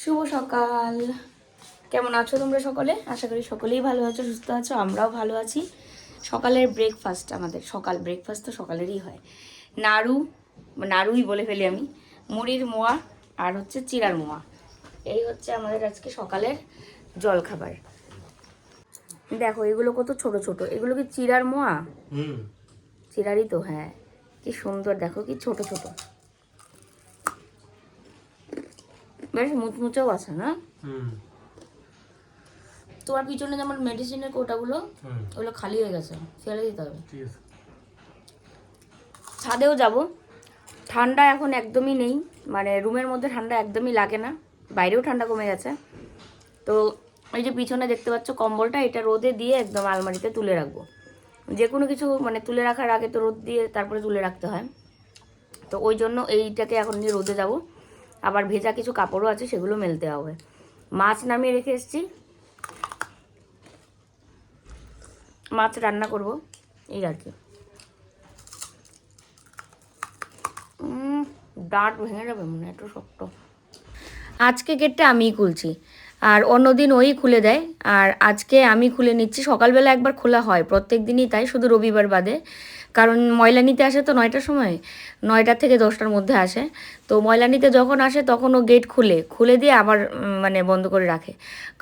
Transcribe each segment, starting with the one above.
শুভ সকাল। কেমন আছো তোমরা সকলে? আশা করি সকলেই ভালো আছো সুস্থ আছো আমরাও ভালো আছি। সকালের ব্রেকফাস্ট আমাদের সকাল ব্রেকফাস্ট তো সকালেরই হয়। নাড়ু নাড়ুই বলে ফেলি আমি মুড়ির মোয়া আর হচ্ছে চিরার মোয়া। এই হচ্ছে আমাদের আজকে সকালের জলখাবার। দেখো এগুলো কত ছোট ছোট। এগুলো কি চিরার মোয়া? চিরারই তো হ্যাঁ। কি সুন্দর দেখো কি ছোট ছোট। বেশ মুচমুচেও আছে না? হুম। তোমার পিছনে যেমন মেডিসিনের কোটাগুলো ওগুলো খালি হয়ে গেছে ফেলে দিতে হবে। ছাদেও যাব। ঠান্ডা এখন একদমই নেই মানে রুমের মধ্যে ঠান্ডা একদমই লাগে না বাইরেও ঠান্ডা কমে গেছে। তো এই যে পিছনে দেখতে পাচ্ছ কম্বলটা এটা রোদে দিয়ে একদম আলমারিতে তুলে রাখব। যে কোনো কিছু মানে তুলে রাখার আগে তো রোদ দিয়ে তারপরে তুলে রাখতে হয়। তো ওই জন্য এইটাকে এখন নিয়ে রোদে যাব। আবার ভেজা কিছু কাপড়ও আছে, সেগুলো মেলতে হবে। মাছ নামিয়ে রেখে এসেছি। মাছ রান্না করব, এই আর কি। দাঁত ভেঙে যাবে মনে একটু শক্ত। আজকে গেটটা আমিই খুলছি, আর অন্যদিন ওই খুলে দেয়। আর আজকে আমি খুলে নিচ্ছি, সকালবেলা একবার খোলা হয়, প্রত্যেক দিনই তাই, শুধু রবিবার বাদে। কারণ ময়লা নিতে আসে তো নয়টার সময়, নয়টা থেকে দশটার মধ্যে আসে। তো ময়লা নিতে যখন আসে তখন ও গেট খুলে খুলে দিয়ে আবার মানে বন্ধ করে রাখে।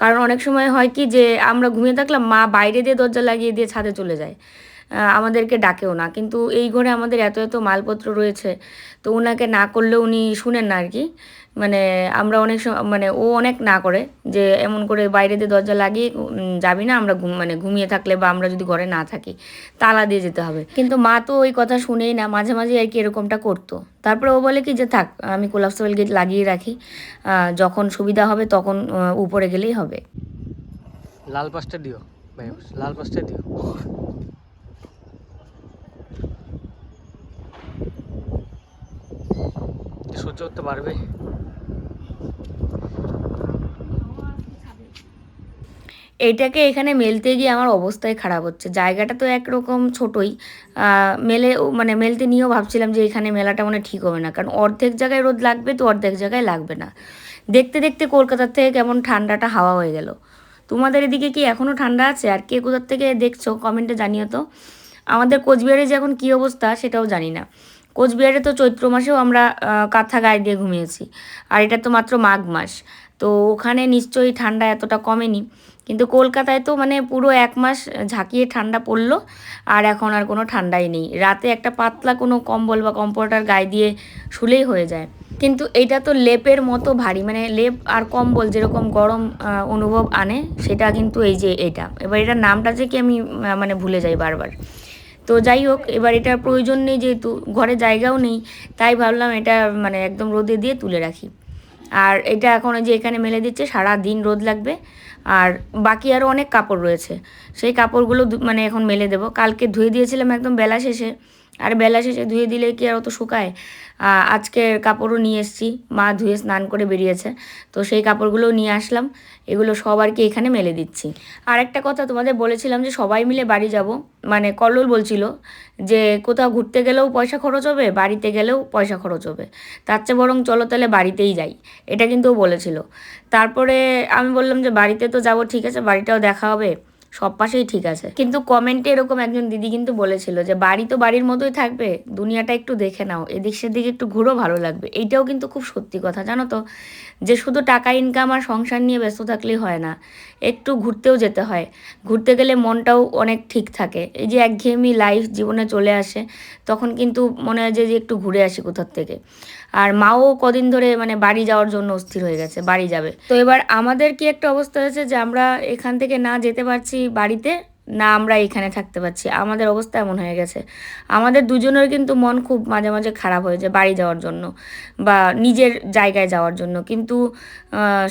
কারণ অনেক সময় হয় কি যে আমরা ঘুমিয়ে থাকলাম, মা বাইরে দিয়ে দরজা লাগিয়ে দিয়ে ছাদে চলে যায়। আমাদেরকে ডাকেও না। কিন্তু এই ঘরে আমাদের এত এত মালপত্র রয়েছে, তো ওনাকে না করলেও উনি শুনেন না আর কি মানে আমরা অনেক মানে ও অনেক না করে যে এমন করে বাইরে দিয়ে দরজা লাগিয়ে যাবি না, আমরা মানে ঘুমিয়ে থাকলে বা আমরা যদি ঘরে না থাকি, তালা দিয়ে যেতে হবে। কিন্তু মা তো ওই কথা শুনেই না, মাঝে মাঝে আর কি এরকমটা করতো। তারপরে ও বলে কি যে থাক, আমি কোলাপসেবল গেট লাগিয়ে রাখি যখন সুবিধা হবে তখন উপরে গেলেই হবে। লাল পাঁচটা দিও লাল পাঁচটা দিও। সহ্য করতে পারবে। এইটাকে এখানে মেলতে গিয়ে আমার অবস্থাই খারাপ হচ্ছে। জায়গাটা তো একরকম ছোটই। মেলে মানে মেলতে নিয়েও ভাবছিলাম যে এখানে মেলাটা মনে ঠিক হবে না। কারণ অর্ধেক জায়গায় রোদ লাগবে তো অর্ধেক জায়গায় লাগবে না। দেখতে দেখতে কলকাতার থেকে কেমন ঠান্ডাটা হাওয়া হয়ে গেল। তোমাদের এদিকে কি এখনও ঠান্ডা আছে? আর কে কোথার থেকে দেখছ? কমেন্টে জানিও তো। আমাদের কোচবিহারে যে এখন কী অবস্থা সেটাও জানি না। কোচবিহারে তো চৈত্র মাসেও আমরা কাঁথা গায়ে দিয়ে ঘুমিয়েছি। আর এটা তো মাত্র মাঘ মাস। তো ওখানে নিশ্চয়ই ঠান্ডা এতটা কমেনি। কিন্তু কলকাতায় তো মানে পুরো এক মাস ঝাঁকিয়ে ঠান্ডা পড়ল, আর এখন আর কোনো ঠান্ডাই নেই। রাতে একটা পাতলা কোনো কম্বল বা কম্পোর্টার গায়ে দিয়ে শুলেই হয়ে যায়। কিন্তু এইটা তো লেপের মতো ভারী মানে লেপ আর কম্বল যেরকম গরম অনুভব আনে, সেটা কিন্তু এই যে এটা। এবার এটার নামটা যে কি আমি মানে ভুলে যাই বারবার। তো যাই হোক, এবার এটা প্রয়োজন নেই যেহেতু, ঘরে জায়গাও নেই, তাই ভাবলাম এটা মানে একদম রোদে দিয়ে তুলে রাখি। আর এটা এখন যে এখানে মেলে দিচ্ছে, সারা দিন রোদ লাগবে। আর বাকি আরও অনেক কাপড় রয়েছে, সেই কাপড়গুলো মানে এখন মেলে দেবো। কালকে ধুয়ে দিয়েছিলাম একদম বেলা শেষে আর বেলা শেষে ধুয়ে দিলে কি আর অত শুকায়? আহ, আজকের কাপড়ও নিয়ে এসেছি। মা ধুয়ে স্নান করে বেরিয়েছে। তো সেই কাপড়গুলোও নিয়ে আসলাম। এগুলো সব আর কি এখানে মেলে দিচ্ছি। আর একটা কথা তোমাদের বলেছিলাম যে সবাই মিলে বাড়ি যাব। মানে কল্লোল বলছিল যে কোথাও ঘুরতে গেলেও পয়সা খরচ হবে বাড়িতে গেলেও পয়সা খরচ হবে। তার চেয়ে বরং চলো তাহলে বাড়িতেই যাই। এটা কিন্তু বলেছিল। তারপরে আমি বললাম যে বাড়িতে তো যাব ঠিক আছে বাড়িটাও দেখা হবে। সব পাশেই ঠিক আছে। কিন্তু কমেন্টে এরকম একজন দিদি কিন্তু বলেছিল যে, বাড়ি তো বাড়ির মতোই থাকবে, দুনিয়াটা একটু দেখে নাও, এদিক সেদিক একটু ঘুরো, ভালো লাগবে। এইটাও কিন্তু খুব সত্যি কথা, জানো তো? যে শুধু টাকা ইনকাম আর সংসার নিয়ে ব্যস্ত থাকলেই হয় না, একটু ঘুরতেও যেতে হয়। ঘুরতে গেলে মনটাও অনেক ঠিক থাকে। এই যে একঘেয়েমি লাইফ জীবনে চলে আসে, তখন কিন্তু মনে হয় যে একটু ঘুরে আসি কোথার থেকে। আর মাও কদিন ধরে মানে বাড়ি যাওয়ার জন্য অস্থির হয়ে গেছে, বাড়ি যাবে। তো এবার আমাদের কি একটা অবস্থা হয়েছে যে, আমরা এখান থেকে না যেতে পারছি বাড়িতে না আমরা এখানে থাকতে পারছি। আমাদের অবস্থা এমন হয়ে গেছে। আমাদের দুজনের কিন্তু মন খুব মাঝে মাঝে খারাপ হয়ে যায় বাড়ি যাওয়ার জন্য বা নিজের জায়গায় যাওয়ার জন্য। কিন্তু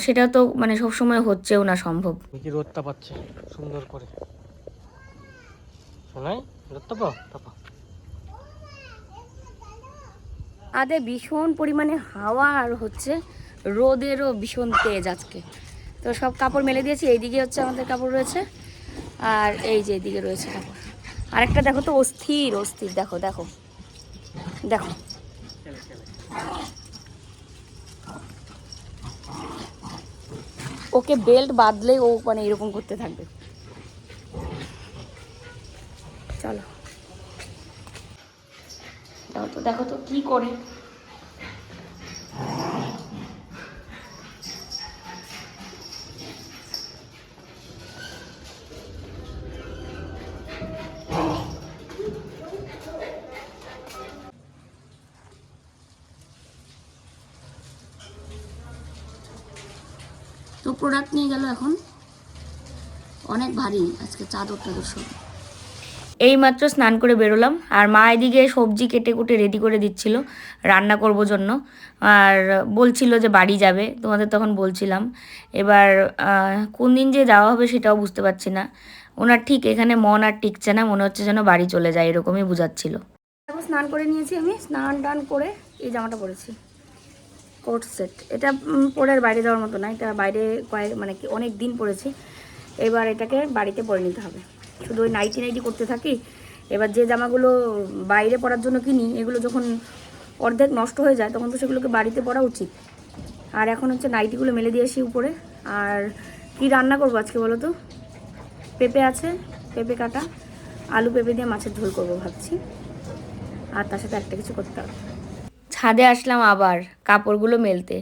সেটা তো মানে সবসময় হচ্ছেও না সম্ভব। কি রোদটা পাচ্ছে? সুন্দর করে। শোনাই রোদটা পাও? তাপা আদে ভীষণ পরিমাণে হাওয়া আর হচ্ছে রোদেরও ভীষণ তেজ আজকে। তো সব কাপড় মেলে দিয়েছি এইদিকে হচ্ছে আমাদের কাপড় রয়েছে। আর এই যে এইদিকে রয়েছে কাপড় আরেকটা দেখো তো অস্থির অস্থির দেখো দেখো। দেখো। ওকে বেল্ট বাঁধলেই ও মানে এরকম করতে থাকবে। চলো। দেখো তো দেখো তো কি করে তো প্রোডাক্ট নিয়ে গেল এখন। অনেক ভারী আজকে চাদর টাদর সব। এই মাত্র স্নান করে বেরোলাম আর মা এদিকে সবজি কেটে কুটে রেডি করে দিচ্ছিল রান্না করব জন্য। আর বলছিল যে বাড়ি যাবে তোমাদের তখন বলছিলাম। এবার কোন দিন যে যাওয়া হবে সেটাও বুঝতে পারছি না। ওনার ঠিক এখানে মন আর টিকছে না মনে হচ্ছে যেন বাড়ি চলে যায় এরকমই বুঝাচ্ছিল। এখন স্নান করে নিয়েছি আমি স্নান টান করে এই জামাটা পরেছি। Coat set. এটা পরে আর বাইরে যাওয়ার মতো না, এটা বাইরে কয়েক মানে কি, অনেক দিন পরেছি। এবার এটাকে বাড়িতে পরে নিতে হবে। শুধু ওই নাইটি নাইটি করতে থাকি। এবার যে জামাগুলো বাইরে পরার জন্য কিনি, এগুলো যখন অর্ধেক নষ্ট হয়ে যায়, তখন তো সেগুলোকে বাড়িতে পরা উচিত। আর এখন হচ্ছে নাইটিগুলো মেলে দিয়ে আসি উপরে। আর কি রান্না করব আজকে বলো তো? পেঁপে আছে, পেঁপে কাটা, আলু পেঁপে দিয়ে মাছের ঝোল করব ভাবছি। আর তার সাথে একটা কিছু করতে হবে। ছাদে আসলাম আবার কাপড়গুলো মেলতে।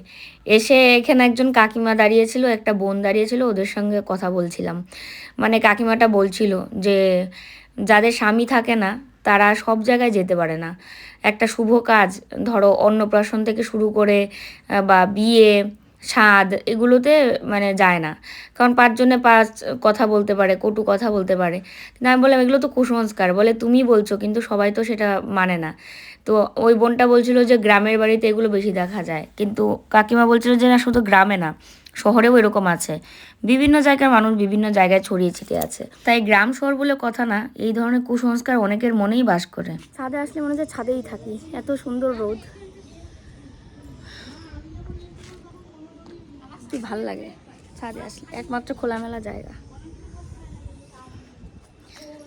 এসে এখানে একজন কাকিমা দাঁড়িয়েছিল, একটা বোন দাঁড়িয়েছিল, ওদের সঙ্গে কথা বলছিলাম। মানে কাকিমাটা বলছিল যে, যাদের স্বামী থাকে না, তারা সব জায়গায় যেতে পারে না। একটা শুভ কাজ, ধরো অন্নপ্রাশন থেকে শুরু করে বা বিয়ে স্বাদ এগুলোতে মানে যায় না। কারণ পাঁচজনে পাঁচ কথা বলতে পারে, কটু কথা বলতে পারে। কিন্তু আমি বললাম, এগুলো তো কুসংস্কার। বলে, তুমি বলছো, কিন্তু সবাই তো সেটা মানে না। তো ওই বোনটা বলছিল যে, গ্রামের বাড়িতে এগুলো বেশি দেখা যায়। কিন্তু কাকিমা বলছিল যে, না, শুধু গ্রামে না, শহরেও এরকম আছে। বিভিন্ন জায়গার মানুষ বিভিন্ন জায়গায় ছড়িয়ে ছিটিয়ে আছে। তাই গ্রাম, শহর বলে কথা না, এই ধরনের কুসংস্কার অনেকের মনেই বাস করে। ছাদে আসলে মনে হচ্ছে ছাদেই থাকি। এত সুন্দর রোদ। কি ভালো লাগে। ছাদে আসলে একমাত্র খোলামেলা জায়গা।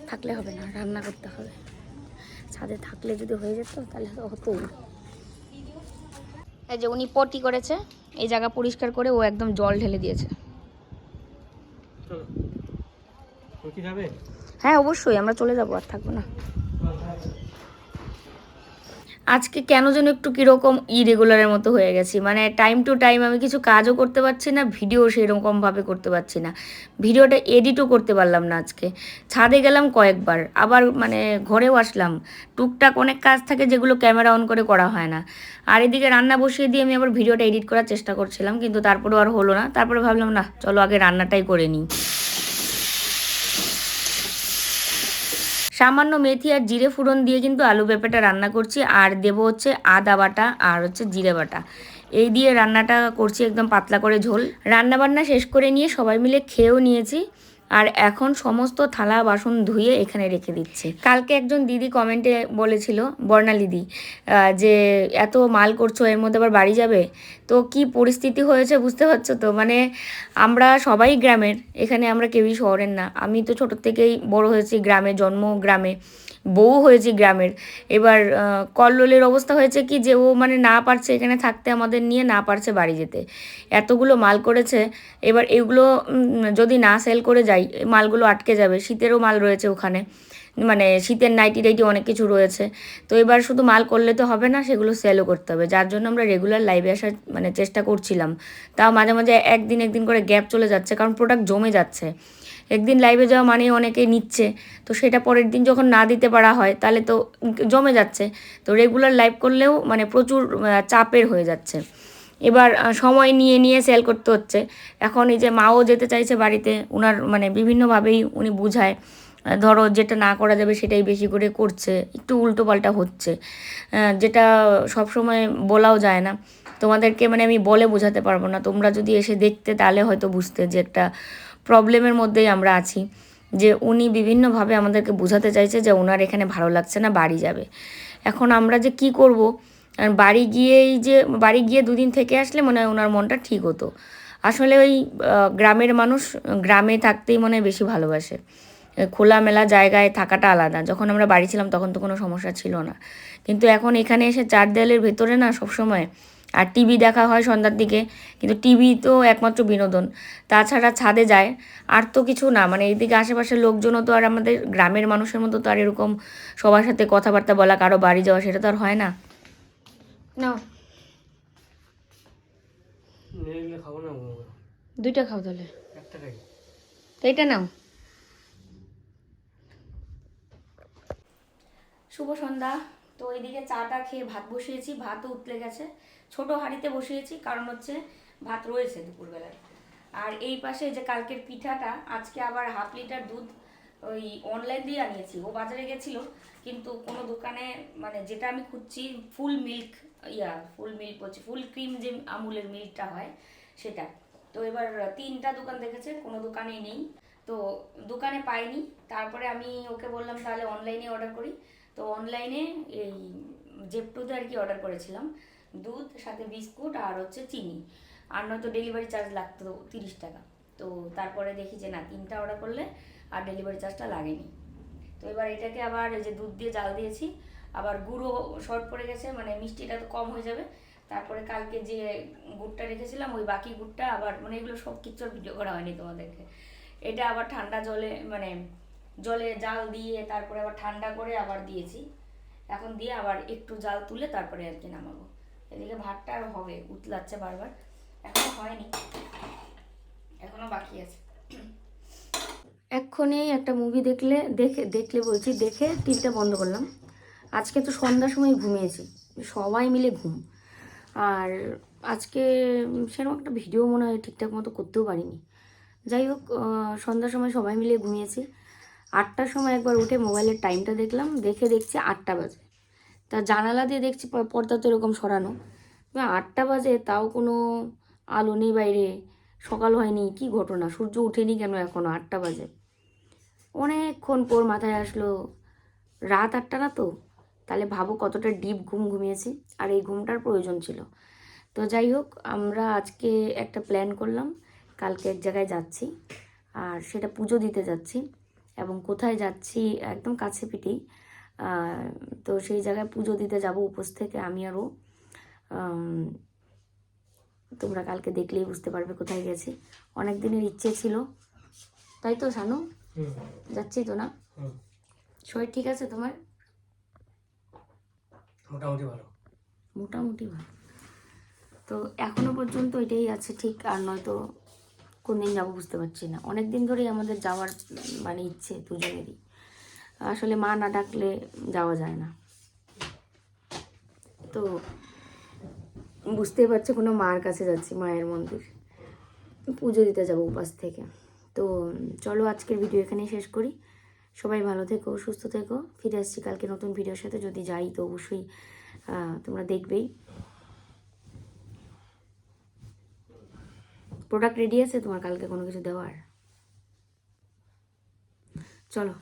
থাকলে হবে না রান্না করতে হবে। ছাদে থাকলে যদি হয়ে যেত তাহলে তো হতোই। এই যে উনি পটি করেছে এই জায়গা পরিষ্কার করে ও একদম জল ঢেলে দিয়েছে। হ্যাঁ অবশ্যই আমরা চলে যাব আর থাকব না। আজকে কেন যেন একটু কীরকম ইরেগুলারের মতো হয়ে গেছি। মানে টাইম টু টাইম আমি কিছু কাজও করতে পারছি না ভিডিও সেরকমভাবে করতে পারছি না। ভিডিওটা এডিটও করতে পারলাম না আজকে। ছাদে গেলাম কয়েকবার, আবার মানে ঘরেও আসলাম। টুকটাক অনেক কাজ থাকে যেগুলো ক্যামেরা অন করে করা হয় না। আর এদিকে রান্না বসিয়ে দিয়ে আমি আবার ভিডিওটা এডিট করার চেষ্টা করছিলাম, কিন্তু তারপরেও আর হলো না। তারপরে ভাবলাম, না, চলো আগে রান্নাটাই করে নিই। সামান্য মেথি আর জিরে ফোড়ন দিয়ে কিন্তু আলু পেঁপেটা রান্না করছি। আর দেব হচ্ছে আদা বাটা আর হচ্ছে জিরে বাটা। এই দিয়ে রান্নাটা করছি একদম পাতলা করে ঝোল। রান্না বান্না শেষ করে নিয়ে সবাই মিলে খেয়েও নিয়েছি। আর এখন সমস্ত থালা বাসন ধুয়ে এখানে রেখে দিচ্ছে। কালকে একজন দিদি কমেন্টে বলেছিল, বর্ণালি দি যে এত মাল করছ, এর মধ্যে আবার বাড়ি যাবে? তো কি পরিস্থিতি হয়েছে বুঝতে পারছ তো? মানে আমরা সবাই গ্রামের, এখানে আমরা কেউই শহরের না। আমি তো ছোটোর থেকেই বড় হয়েছি, গ্রামে জন্ম, গ্রামে। বউ হয়েছি গ্রামের। এবার কল্লোলের অবস্থা হয়েছে কি যে ও মানে না পারছে এখানে থাকতে, আমাদের নিয়ে না পারছে বাড়ি যেতে। এতগুলো মাল করেছে, এবার এগুলো যদি না সেল করে যাই মালগুলো আটকে যাবে। শীতেরও মাল রয়েছে ওখানে। মানে শীতের নাইটি টাইটি অনেক কিছু রয়েছে। তো এবার শুধু মাল করলে তো হবে না, সেগুলো সেলও করতে হবে। যার জন্য আমরা রেগুলার লাইভে আসার মানে চেষ্টা করছিলাম। তাও মাঝে মাঝে একদিন একদিন করে গ্যাপ চলে যাচ্ছে, কারণ প্রোডাক্ট জমে যাচ্ছে। একদিন লাইভে যাওয়া মানে অনেকে নিচ্ছে। তো সেটা পরের দিন যখন না দিতে পারা হয়, তাহলে তো জমে যাচ্ছে। তো রেগুলার লাইভ করলেও মানে প্রচুর চাপের হয়ে যাচ্ছে। এবার সময় নিয়ে নিয়ে সেল করতে হচ্ছে। এখন এই যে মাও যেতে চাইছে বাড়িতে ওনার মানে বিভিন্নভাবেই উনি বুঝায়। ধরো যেটা না করা যাবে সেটাই বেশি করে করছে। একটু উল্টো পাল্টা হচ্ছে যেটা সবসময় বলাও যায় না। তোমাদেরকে মানে আমি বলে বোঝাতে পারব না। তোমরা যদি এসে দেখতে, তাহলে হয়তো বুঝতে যে একটা প্রবলেমের মধ্যেই আমরা আছি। যে উনি বিভিন্নভাবে আমাদেরকে বোঝাতে চাইছে যে ওনার এখানে ভালো লাগছে না, বাড়ি যাবে। এখন আমরা যে কি করব? বাড়ি গিয়েই যে, বাড়ি গিয়ে দুদিন থেকে আসলে মনে হয় ওনার মনটা ঠিক হতো। আসলে ওই গ্রামের মানুষ, গ্রামে থাকতেই মনে হয় বেশি ভালোবাসে। খোলামেলা জায়গায় থাকাটা আলাদা। যখন আমরা বাড়ি ছিলাম তখন তো কোনো সমস্যা ছিল না। কিন্তু এখন এখানে এসে চার দেয়ালের ভেতরে না সবসময় আর টিভি দেখা হয় সন্ধ্যার দিকে কিন্তু টিভি তো একমাত্র বিনোদন। তাছাড়া ছাদে যায় আর তো কিছু না মানে এইদিকে আশেপাশের লোকজনও তো আর আমাদের গ্রামের মানুষের মতো তো আর এরকম সবার সাথে কথাবার্তা বলা কারও বাড়ি যাওয়া সেটা তো আর হয় না। দুইটা খাও তাহলে। এটা নাও। শুভ সন্ধ্যা। তো এইদিকে চাটা খেয়ে ভাত বসিয়েছি, ভাতও উতলে গেছে। ছোট হাঁড়িতে বসিয়েছি, কারণ হচ্ছে ভাত রয়েছে দুপুরবেলায়। আর এই পাশে যে কালকের পিঠাটা, আজকে আবার হাফ লিটার দুধ ওই অনলাইন দিয়ে আনিয়েছি। ও বাজারে গেছিল, কিন্তু কোনো দোকানে মানে যেটা আমি খুঁজছি ফুল মিল্ক ইয়া ফুল মিল্ক বলছি ফুল ক্রিম যে আমুলের মিল্কটা হয় সেটা। তো এবার তিনটা দোকান দেখেছে, কোনো দোকানেই নেই। তো দোকানে পাইনি, তারপরে আমি ওকে বললাম তাহলে অনলাইনে অর্ডার করি। তো অনলাইনে এই জেপটুতে আর কি অর্ডার করেছিলাম। দুধ, সাথে বিস্কুট আর হচ্ছে চিনি। আর নয়তো ডেলিভারি চার্জ লাগতো তিরিশ টাকা। তো তারপরে দেখি যে না, তিনটা অর্ডার করলে আর ডেলিভারি চার্জটা লাগেনি। তো এবার এটাকে আবার এই যে দুধ দিয়ে জাল দিয়েছি। আবার গুঁড়ো শর্ট পড়ে গেছে মানে মিষ্টিটা তো কম হয়ে যাবে। তারপরে কালকে যে গুড়টা রেখেছিলাম, ওই বাকি গুড়টা আবার মানে এগুলো সব কিছু ভিডিও করা হয়নি তোমাদেরকে। এটা আবার ঠান্ডা জলে মানে জলে জাল দিয়ে তারপরে আবার ঠান্ডা করে আবার দিয়েছি। এখন দিয়ে আবার একটু জাল তুলে তারপরে আর কি নামাবো। এদিকে ভাতটা আর হবে, উতলাচ্ছে বারবার। এখনও হয়নি, এখনও বাকি আছে। এক্ষুনি একটা মুভি দেখলে, দেখে, দেখলে বলছি, দেখে টিভিটা বন্ধ করলাম। আজকে তো সন্ধ্যার সময় ঘুমিয়েছি, সবাই মিলে ঘুম। আর আজকে সেরকম একটা ভিডিও মনে হয় ঠিকঠাক মতো করতেও পারিনি। যাই হোক সন্ধ্যার সময় সবাই মিলে ঘুমিয়েছি। আটটার সময় একবার উঠে মোবাইলের টাইমটা দেখলাম, দেখে দেখছি আটটা বাজে। তা জানালা দিয়ে দেখছি পর্দা তো এরকম সরানো। আটটা বাজে, তাও কোনো আলো নেই বাইরে, সকাল হয়নি, কি ঘটনা? সূর্য উঠেনি কেন এখনও আটটা বাজে। অনেকক্ষণ পর মাথায় আসলো, রাত আটটা না তো? তাহলে ভাবো কতটা ডিপ ঘুম ঘুমিয়েছি, আর এই ঘুমটার প্রয়োজন ছিল। তো যাই হোক, আমরা আজকে একটা প্ল্যান করলাম, কালকে এক জায়গায় যাচ্ছি, আর সেটা পুজো দিতে যাচ্ছি। এবং কোথায় যাচ্ছি একদম কাছে পিঠেই। তো সেই জায়গায় পুজো দিতে যাব উপোস থেকে আমি আরও। তোমরা কালকে দেখলেই বুঝতে পারবে কোথায় গেছি। অনেক দিনের ইচ্ছে ছিল। তাই তো শানু? যাচ্ছি তো না? শরীর ঠিক আছে তোমার? মোটামুটি ভালো। মোটামুটি ভালো। তো এখনও পর্যন্ত এটাই আছে ঠিক? আর নয়তো কোন দিন যাব বুঝতে পারছি না। অনেক দিন ধরেই আমাদের যাওয়ার মানে ইচ্ছে দুজনেরই। আসলে মা না ডাকলে যাওয়া যায় না। তো বুঝতেই পারছ কোনো মার কাছে যাচ্ছি, মায়ের মন্দির। পুজো দিতে যাব উপাস থেকে। তো চলো আজকের ভিডিও এখানেই শেষ করি। সবাই ভালো থেকো, সুস্থ থেকো। ফিরে আসছি কালকে নতুন ভিডিওর সাথে। যদি যাই তো অবশ্যই তোমরা দেখবেই। প্রোডাক্ট রেডি আছে তোমার কালকে কোনো কিছু দেওয়ার? চলো।